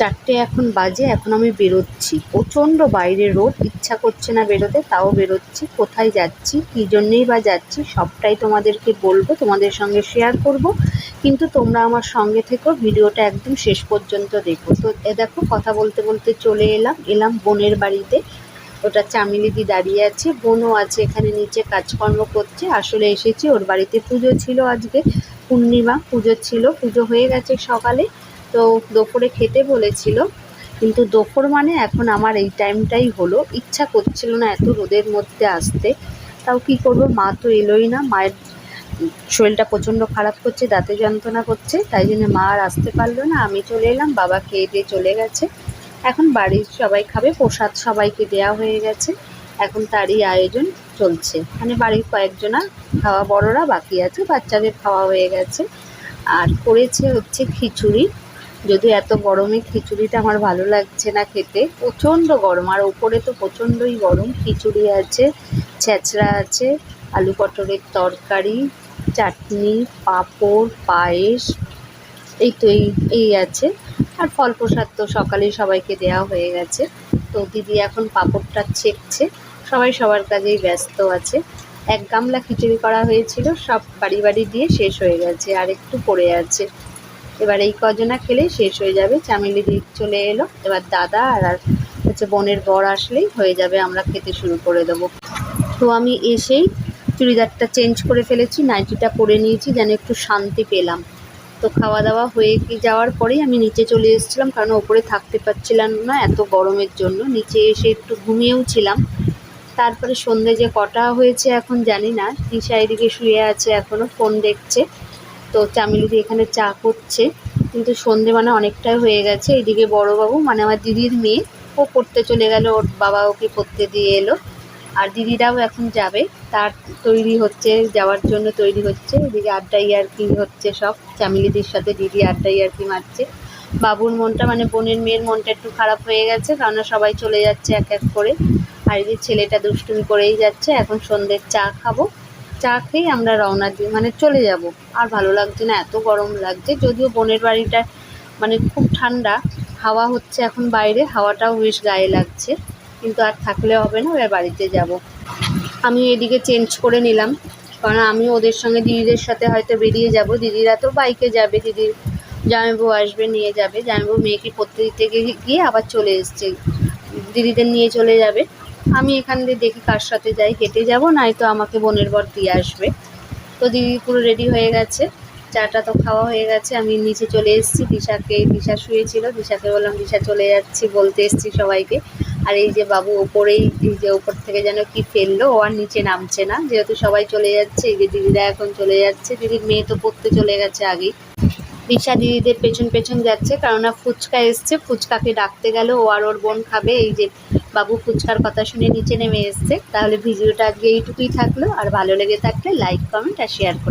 চারটে এখন বাজে, এখন আমি বেরোচ্ছি। প্রচণ্ড বাইরে রোদ, ইচ্ছা করছে না বেরোতে, তাও বেরোচ্ছি। কোথায় যাচ্ছি, কী জন্যেই বা যাচ্ছি, সবটাই তোমাদেরকে বলব, তোমাদের সঙ্গে শেয়ার করব। কিন্তু তোমরা আমার সঙ্গে থেকেও ভিডিওটা একদম শেষ পর্যন্ত দেখো। তো এ দেখো, কথা বলতে বলতে চলে এলাম এলাম বোনের বাড়িতে। ওটা চামিলিদি দাঁড়িয়ে আছে, বোনও আছে এখানে, নিচে কাজকর্ম করছে। আসলে এসেছি, ওর বাড়িতে পুজো ছিল আজকে। পূর্ণিমা, পুজো ছিল, পুজো হয়ে গেছে সকালে। তো দুপুরে খেতে বলেছিল, কিন্তু দুপুর মানে এখন আমার এই টাইমটাই হলো। ইচ্ছা করছিল না এত রোদের মধ্যে আসতে। তাও কি করব? মা তো এলোই না। মায়ের শরীরটা প্রচণ্ড খারাপ করছে, দাঁতে যন্ত্রণা করছে। তাই জন্য মা আর আসতে পারল না। আমি চলে এলাম, বাবা খেয়ে দিয়ে চলে গেছে। এখন বাড়ির সবাই খাবে, প্রসাদ সবাইকে দেওয়া হয়ে গেছে। এখন তারই আয়োজন চলছে। মানে বাড়ির কয়েকজনা খাওয়া বড়রা, বাকি আছে, বাচ্চাদের খাওয়া হয়ে গেছে। আর করেছে হচ্ছে খিচুড়ি। যদি এত গরমে খিচুড়িটা আমার ভালো লাগছে না খেতে, প্রচণ্ড গরম, আর ওপরে তো প্রচণ্ডই গরম, খিচুড়ি আছে, ছেঁচড়া আছে, আলু পটলের তরকারি, চাটনি, পাঁপড়, পায়েস, এই তো এই এই আছে, আর ফল প্রসাদ তো সকালেই সবাইকে দেওয়া হয়ে গেছে, তো দিদি এখন পাঁপড়টা ছেঁকছে, সবাই সবার কাজেই ব্যস্ত আছে, এক গামলা খিচুড়ি করা হয়েছিল, সব বাড়ি বাড়ি দিয়ে শেষ হয়ে গেছে, আর একটু পড়ে আছে এবার এই কজনা খেলেই শেষ হয়ে যাবে। চামেলি দিক চলে এলো। এবার দাদা আর আর হচ্ছে বোনের বর আসলেই হয়ে যাবে। আমরা খেতে শুরু করে দেবো। তো আমি এসেই চুড়িদারটা চেঞ্জ করে ফেলেছি, নাইটিটা পরে নিয়েছি, যেন একটু শান্তি পেলাম। তো খাওয়া দাওয়া হয়ে যাওয়ার পরেই আমি নিচে চলে এসেছিলাম, কারণ ওপরে থাকতে পারছিলাম না এত গরমের জন্য। নিচে এসে একটু ঘুমিয়েও ছিলাম। তারপরে সন্ধে যে কটা হয়েছে এখন জানি না। দিশা এদিকে শুয়ে আছে এখনও ফোন দেখছে। তো চামিলিদি এখানে চা করছে। কিন্তু সন্ধে মানে অনেকটাই হয়ে গেছে। এদিকে বড়োবাবু মানে আমার দিদির মেয়ে, ও পড়তে চলে গেল, ওর বাবা ওকে পড়তে দিয়ে এলো। আর দিদিরাও এখন যাবে। তার তৈরি হচ্ছে, যাওয়ার জন্য তৈরি হচ্ছে। এদিকে আড্ডা ইয়ার্কি হচ্ছে সব। চামিলিদির সাথে দিদি আড্ডা ইয়ার্কি মারছে। বাবুর মনটা মানে বোনের মেয়ের মনটা একটু খারাপ হয়ে গেছে কারণ সবাই চলে যাচ্ছে এক এক করে। আর এই যে ছেলেটা দুষ্টুমি করেই যাচ্ছে, এখন সন্ধ্যের চা খাব। চা খেয়ে আমরা রওনা দিই মানে চলে যাব। আর ভালো লাগছে না, এত গরম লাগছে, যদিও বোনের বাড়িটা মানে খুব ঠান্ডা, হাওয়া হচ্ছে এখন বাইরে, হাওয়াটাও বেশ গায়ে লাগছে, কিন্তু আর থাকলে হবে না, এবার বাড়িতে যাব। আমি এদিকে চেঞ্জ করে নিলাম, কারণ আমি ওদের সঙ্গে দিদিদের সাথে হয়তো বেরিয়ে যাব, দিদিরা তো বাইকে যাবে দিদির জামাইবাবু আসবে, নিয়ে যাবে, জামাইবাবু মেয়েকে পড়তে দিতে গিয়ে আবার চলে এসছে, দিদিদের নিয়ে চলে যাবে। আমি এখান দিয়ে দেখি কার সাথে যাই, হেঁটে যাব নয়তো আমাকে বোনের বর দিয়ে আসবে। তো দিদি পুরো রেডি হয়ে গেছে, চাটা তো খাওয়া হয়ে গেছে, আমি নিচে চলে এসেছি, দিশাকে, দিশা শুয়েছিল, দিশাকে বললাম, দিশা চলে যাচ্ছি, বলতে এসেছি সবাইকে। আর এই যে বাবু ওপরেই, এই যে ওপর থেকে যেন কি ফেলল, ও আর নিচে নামছে না, যেহেতু সবাই চলে যাচ্ছে, এই যে দিদিরা এখন চলে যাচ্ছে, দিদির মেয়ে তো পড়তে চলে গেছে আগেই। দিশা দিদিদের পেছন পেছন যাচ্ছে, কেননা ফুচকা এসছে, ফুচকাকে ডাকতে গেল ও আর ওর বোন খাবে, এই যে বাবু ফুচকার কথা শুনে নিচে নেমে এসছে। তাহলে ভিডিওটা আজকে এইটুকুই থাকল। আর ভালো লেগে থাকলে লাইক কমেন্ট আর শেয়ার করো।